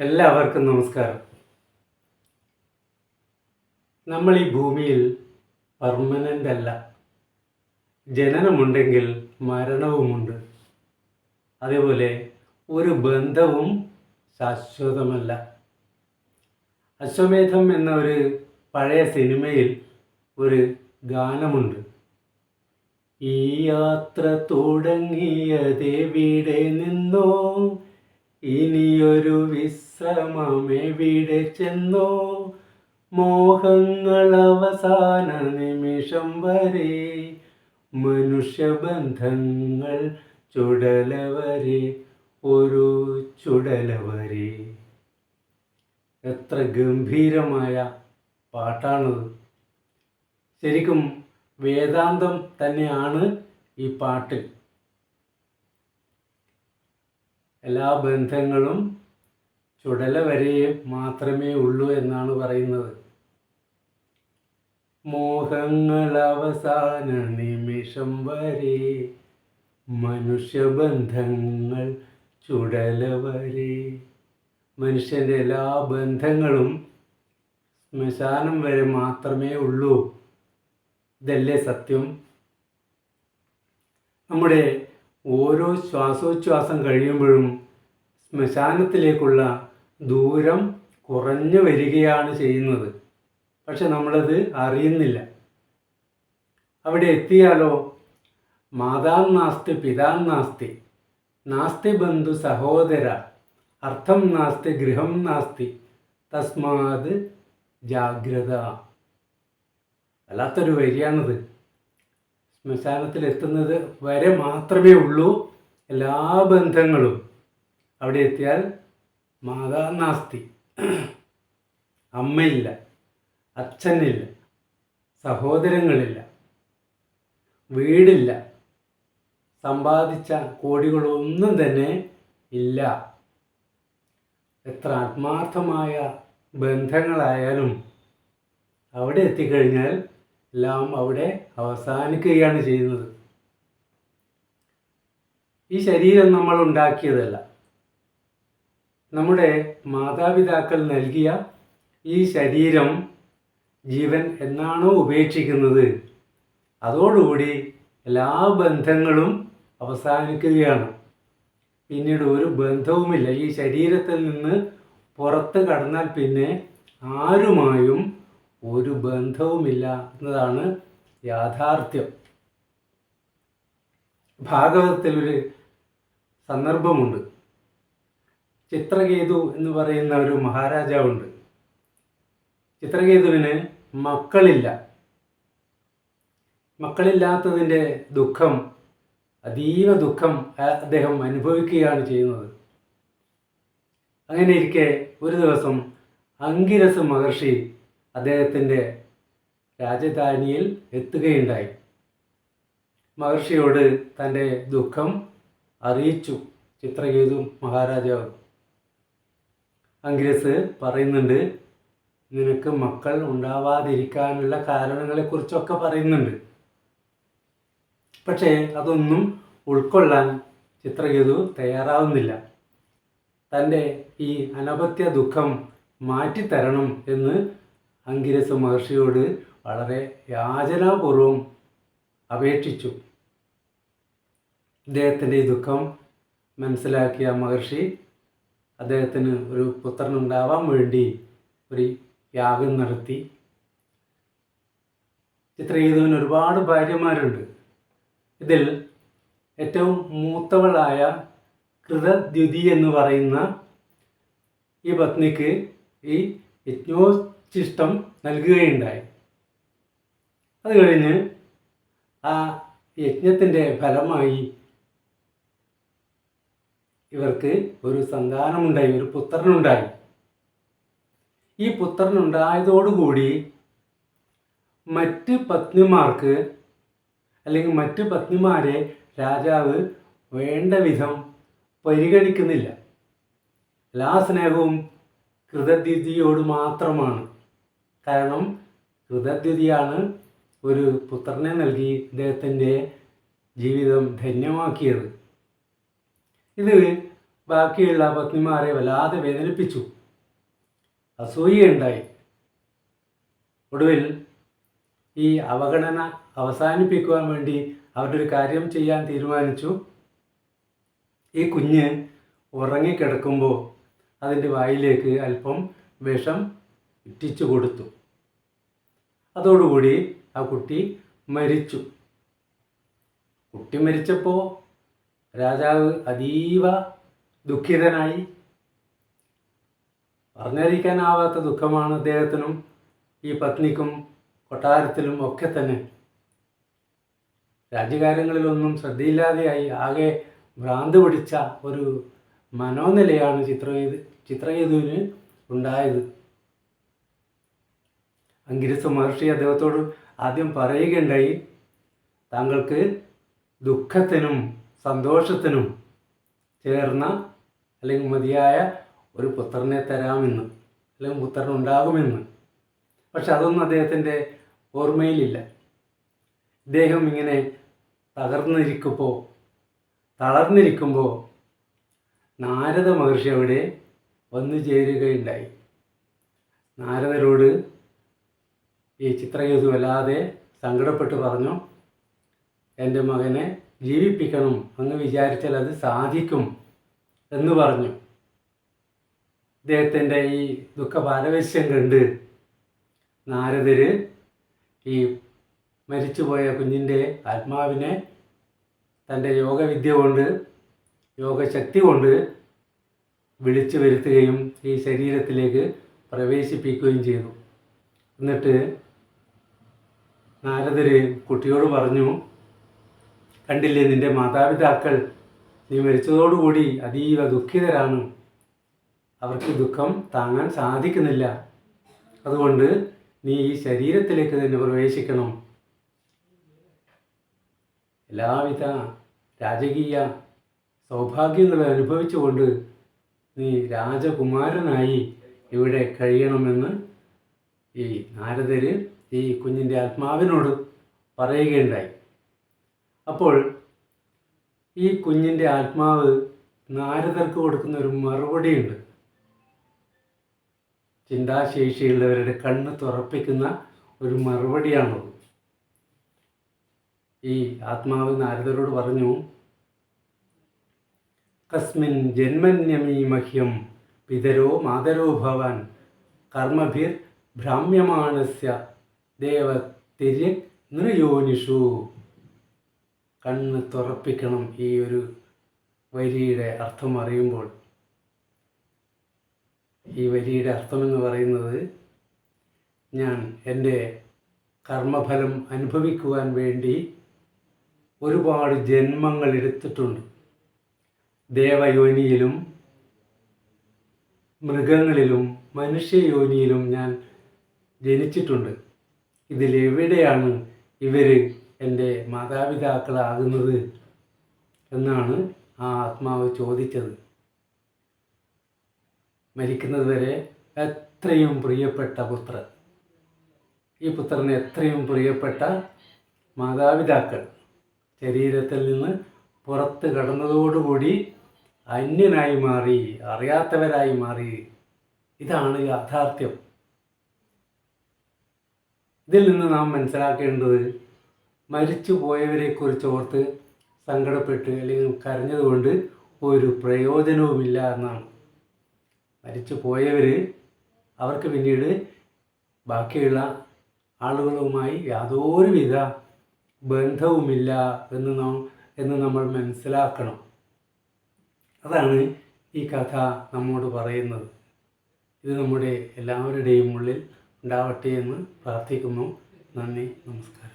എല്ലാവർക്കും നമസ്കാരം. നമ്മൾ ഈ ഭൂമിയിൽ പെർമനന്റ് അല്ല. ജനനമുണ്ടെങ്കിൽ മരണവുമുണ്ട്. അതേപോലെ ഒരു ബന്ധവും ശാശ്വതമല്ല. അശ്വമേധം എന്ന ഒരു പഴയ സിനിമയിൽ ഒരു ഗാനമുണ്ട്. ഈ യാത്ര തുടങ്ങിയതെവിടെ നിന്നോ? ഇനിയൊരു വിശ്രമമെവിടെ ചെന്നോ? മോഹങ്ങൾ അവസാന നിമിഷം വരെ മനുഷ്യബന്ധങ്ങൾ ചുടലവരെ ഒരു ചുടലവരെ. എത്ര ഗംഭീരമായ പാട്ടാണത്. ശരിക്കും വേദാന്തം തന്നെയാണ് ഈ പാട്ടിൽ എല്ലാ ബന്ധങ്ങളും ചുടല വരെ മാത്രമേ ഉള്ളൂ എന്നാണ് പറയുന്നത്. മോഹങ്ങൾ അവസാന നിമിഷം വരെ മനുഷ്യബന്ധങ്ങൾ ചുടല വരെ. മനുഷ്യന്റെ എല്ലാ ബന്ധങ്ങളും ശ്മശാനം വരെ മാത്രമേ ഉള്ളൂ. ഇതല്ലേ സത്യം? നമ്മുടെ ഓരോ ശ്വാസോച്ഛ്വാസം കഴിയുമ്പോഴും ശ്മശാനത്തിലേക്കുള്ള ദൂരം കുറഞ്ഞു വരികയാണ് ചെയ്യുന്നത്. പക്ഷെ നമ്മളത് അറിയുന്നില്ല. അവിടെ എത്തിയാലോ? മാതാ നാസ്തി പിതാ നാസ്തി നാസ്തി ബന്ധു സഹോദര അർത്ഥം നാസ്തി ഗൃഹം നാസ്തി തസ്മാത് ജാഗ്രത. വല്ലാത്തൊരു വരിയാണിത്. ശ്മശാനത്തിൽ എത്തുന്നത് വരെ മാത്രമേ ഉള്ളൂ. എല്ലാ ബന്ധങ്ങളും അവിടെ എത്തിയാൽ മാതാ നാസ്തി അമ്മയില്ല അച്ഛനില്ല സഹോദരങ്ങളില്ല വീടില്ല സമ്പാദിച്ച കോടികളൊന്നും തന്നെ ഇല്ല. എത്ര ആത്മാർത്ഥമായ ബന്ധങ്ങളായാലും അവിടെ എത്തിക്കഴിഞ്ഞാൽ എല്ലാം അവിടെ അവസാനിക്കുകയാണ് ചെയ്യുന്നത്. ഈ ശരീരം നമ്മൾ ഉണ്ടാക്കിയതല്ല. നമ്മുടെ മാതാപിതാക്കൾ നൽകിയ ഈ ശരീരം ജീവൻ എന്നാണോ ഉപേക്ഷിക്കുന്നത്? അതോടുകൂടി എല്ലാ ബന്ധങ്ങളും അവസാനിക്കുകയാണ്. പിന്നീട് ഒരു ബന്ധവുമില്ല. ഈ ശരീരത്തിൽ നിന്ന് പുറത്ത് കടന്നാൽ പിന്നെ ആരുമായും ഒരു ബന്ധവുമില്ല എന്നതാണ് യാഥാർത്ഥ്യം. ഭാഗവതത്തിൽ ഒരു സന്ദർഭമുണ്ട്. ചിത്രകേതു എന്ന് പറയുന്ന ഒരു മഹാരാജാവുണ്ട്. ചിത്രകേതുവിന് മക്കളില്ല. മക്കളില്ലാത്തതിന്റെ ദുഃഖം അതീവ ദുഃഖം അദ്ദേഹം അനുഭവിക്കുകയാണ് ചെയ്യുന്നത്. അങ്ങനെ ഇരിക്കെ ഒരു ദിവസം അങ്കിരസ് മഹർഷി അദ്ദേഹത്തിന്റെ രാജധാനിയിൽ എത്തുകയുണ്ടായി. മഹർഷിയോട് തന്റെ ദുഃഖം അറിയിച്ചു. ചിത്രകേതു മഹാരാജാവ്. അങ്കിരസ് പറയുന്നുണ്ട് നിനക്ക് മക്കൾ ഉണ്ടാവാതിരിക്കാനുള്ള കാരണങ്ങളെക്കുറിച്ചൊക്കെ പറയുന്നുണ്ട്. പക്ഷേ അതൊന്നും ഉൾക്കൊള്ളാൻ ചിത്രകേതു തയ്യാറാവുന്നില്ല. തന്റെ ഈ അനപത്യ ദുഃഖം മാറ്റിത്തരണം എന്ന് അങ്കിരസ് മഹർഷിയോട് വളരെ യാചനാപൂർവം അപേക്ഷിച്ചു. ഇദ്ദേഹത്തിന്റെ ഈ ദുഃഖം മനസ്സിലാക്കിയ മഹർഷി അദ്ദേഹത്തിന് ഒരു പുത്രനുണ്ടാവാൻ വേണ്ടി ഒരു യാഗം നടത്തി. ചിത്രഗീതുവിന് ഒരുപാട് ഭാര്യമാരുണ്ട്. ഇതിൽ ഏറ്റവും മൂത്തവളായ കൃതദ്യുതി എന്ന് പറയുന്ന ഈ പത്നിക്ക് ഈ യജ്ഞോച്ഛിഷ്ടം നൽകുകയുണ്ടായി. അത് കഴിഞ്ഞ് ആ യജ്ഞത്തിന്റെ ഫലമായി ഇവർക്ക് ഒരു സന്താനമുണ്ടായി ഒരു പുത്രനുണ്ടായി. ഈ പുത്രനുണ്ടായതോടുകൂടി മറ്റ് പത്നിമാർക്ക് അല്ലെങ്കിൽ മറ്റ് പത്നിമാരെ രാജാവ് വേണ്ട വിധം പരിഗണിക്കുന്നില്ല. എല്ലാ സ്നേഹവും കൃതദ്വിതിയോട് മാത്രമാണ്. കാരണം കൃതദ്യുതിയാണ് ഒരു പുത്രനെ നൽകി ഇദ്ദേഹത്തിന്റെ ജീവിതം ധന്യമാക്കിയത്. ഇത് ബാക്കിയുള്ള പത്നിമാരെ വല്ലാതെ വേദനിപ്പിച്ചു. അസൂയയുണ്ടായി ഒടുവിൽ ഈ അവഗണന അവസാനിപ്പിക്കുവാൻ വേണ്ടി അവരൊരു കാര്യം ചെയ്യാൻ തീരുമാനിച്ചു. ഈ കുഞ്ഞ് ഉറങ്ങിക്കിടക്കുമ്പോൾ അതിന്റെ വായിലേക്ക് അല്പം വിഷം ഇറ്റിച്ചു കൊടുത്തു. അതോടുകൂടി ആ കുട്ടി മരിച്ചു. കുട്ടി മരിച്ചപ്പോൾ രാജാവ് അതീവ ദുഃഖിതനായി. പറഞ്ഞറിയിക്കാനാവാത്ത ദുഃഖമാണ് അദ്ദേഹത്തിനും ഈ പത്നിക്കും കൊട്ടാരത്തിലും ഒക്കെ തന്നെ. രാജ്യകാര്യങ്ങളിലൊന്നും ശ്രദ്ധയില്ലാതെയായി. ആകെ ഭ്രാന്ത് പിടിച്ച ഒരു മനോനിലയാണ് ചിത്രകേതു ചിത്രകേതുവിന് ഉണ്ടായത്. അങ്കിരസ മഹർഷി അദ്ദേഹത്തോട് ആദ്യം പറയുകയുണ്ടായി താങ്കൾക്ക് ദുഃഖത്തിനും സന്തോഷത്തിനും ചേർന്ന അല്ലെങ്കിൽ മതിയായ ഒരു പുത്രനെ തരാമെന്ന് അല്ലെങ്കിൽ പുത്രൻ ഉണ്ടാകുമെന്ന്. പക്ഷെ അതൊന്നും അദ്ദേഹത്തിന്റെ ഓർമ്മയിലില്ല. ഇദ്ദേഹം ഇങ്ങനെ തകർന്നിരിക്കുമ്പോൾ തളർന്നിരിക്കുമ്പോൾ നാരദ മഹർഷി അവിടെ വന്നു ചേരുകയുണ്ടായി. നാരദരോട് ഈ ചിത്രകേതു വല്ലാതെ സങ്കടപ്പെട്ട് പറഞ്ഞു എന്റെ മകനെ ജീവിപ്പിക്കണം അങ്ങ് വിചാരിച്ചാൽ അത് സാധിക്കും എന്ന് പറഞ്ഞു. ഇദ്ദേഹത്തിന്റെ ഈ ദുഃഖ പാരവശ്യം കണ്ട് നാരദര് ഈ മരിച്ചുപോയ കുഞ്ഞിന്റെ ആത്മാവിനെ തന്റെ യോഗവിദ്യ കൊണ്ട് യോഗശക്തി കൊണ്ട് വിളിച്ചു വരുത്തുകയും ഈ ശരീരത്തിലേക്ക് പ്രവേശിപ്പിക്കുകയും ചെയ്തു. എന്നിട്ട് നാരദര് കുട്ടിയോട് പറഞ്ഞു കണ്ടില്ലേ നിന്റെ മാതാപിതാക്കൾ നീ മരിച്ചതോടുകൂടി അതീവ ദുഃഖിതരാണ്. അവർക്ക് ദുഃഖം താങ്ങാൻ സാധിക്കുന്നില്ല. അതുകൊണ്ട് നീ ഈ ശരീരത്തിലേക്ക് തന്നെ പ്രവേശിക്കണം. എല്ലാവിധ രാജകീയ സൗഭാഗ്യങ്ങൾ അനുഭവിച്ചുകൊണ്ട് നീ രാജകുമാരനായി ഇവിടെ കഴിയണമെന്ന് ഈ നാരദര് ഈ കുഞ്ഞിന്റെ ആത്മാവിനോട് പറയുകയുണ്ടായി. അപ്പോൾ ഈ കുഞ്ഞിന്റെ ആത്മാവ് നാരദർക്ക് കൊടുക്കുന്ന ഒരു മറുപടിയുണ്ട്. ചിന്താശേഷിയുള്ളവരുടെ കണ്ണ് തുറപ്പിക്കുന്ന ഒരു മറുപടിയാണത്. ഈ ആത്മാവ് നാരദരോട് പറഞ്ഞു കസ്മിൻ ജന്മന്യമീ മഹ്യം പിതരോ മാതരോ ഭവാൻ കർമ്മഭിർ ഭ്രാമ്യമാണസ്യ ദേവത്തിര് നൃയോനിഷു. കണ്ണ് തുറപ്പിക്കണം ഈ ഒരു വരിയുടെ അർത്ഥം അറിയുമ്പോൾ. ഈ വരിയുടെ അർത്ഥമെന്ന് പറയുന്നത് ഞാൻ എന്റെ കർമ്മഫലം അനുഭവിക്കുവാൻ വേണ്ടി ഒരുപാട് ജന്മങ്ങൾ എടുത്തിട്ടുണ്ട്. ദേവയോനിയിലും മൃഗങ്ങളിലും മനുഷ്യയോനിയിലും ഞാൻ ജനിച്ചിട്ടുണ്ട്. ഇതിലെവിടെയാണ് ഇവർ എന്റെ മാതാപിതാക്കളാകുന്നത് എന്നാണ് ആ ആത്മാവ് ചോദിച്ചത്. മരിക്കുന്നത് വരെ എത്രയും പ്രിയപ്പെട്ട പുത്രൻ. ഈ പുത്രന് എത്രയും പ്രിയപ്പെട്ട മാതാപിതാക്കൾ. ശരീരത്തിൽ നിന്ന് പുറത്ത് കടന്നതോടുകൂടി അന്യനായി മാറി അറിയാത്തവരായി മാറി. ഇതാണ് യാഥാർത്ഥ്യം. ഇതിൽ നിന്ന് നാം മനസ്സിലാക്കേണ്ടത് മരിച്ചു പോയവരെക്കുറിച്ച് ഓർത്ത് സങ്കടപ്പെട്ട് അല്ലെങ്കിൽ കരഞ്ഞതുകൊണ്ട് ഒരു പ്രയോജനവുമില്ല എന്നാണ്. മരിച്ചു പോയവർ അവർക്ക് പിന്നീട് ബാക്കിയുള്ള ആളുകളുമായി യാതൊരുവിധ ബന്ധവുമില്ല എന്ന് നാം എന്ന് നമ്മൾ മനസ്സിലാക്കണം. അതാണ് ഈ കഥ നമ്മോട് പറയുന്നത്. ഇത് നമ്മുടെ എല്ലാവരുടെയും ഉള്ളിൽ ഉണ്ടാവട്ടെ എന്ന് പ്രാർത്ഥിക്കുന്നു. നന്ദി. നമസ്കാരം.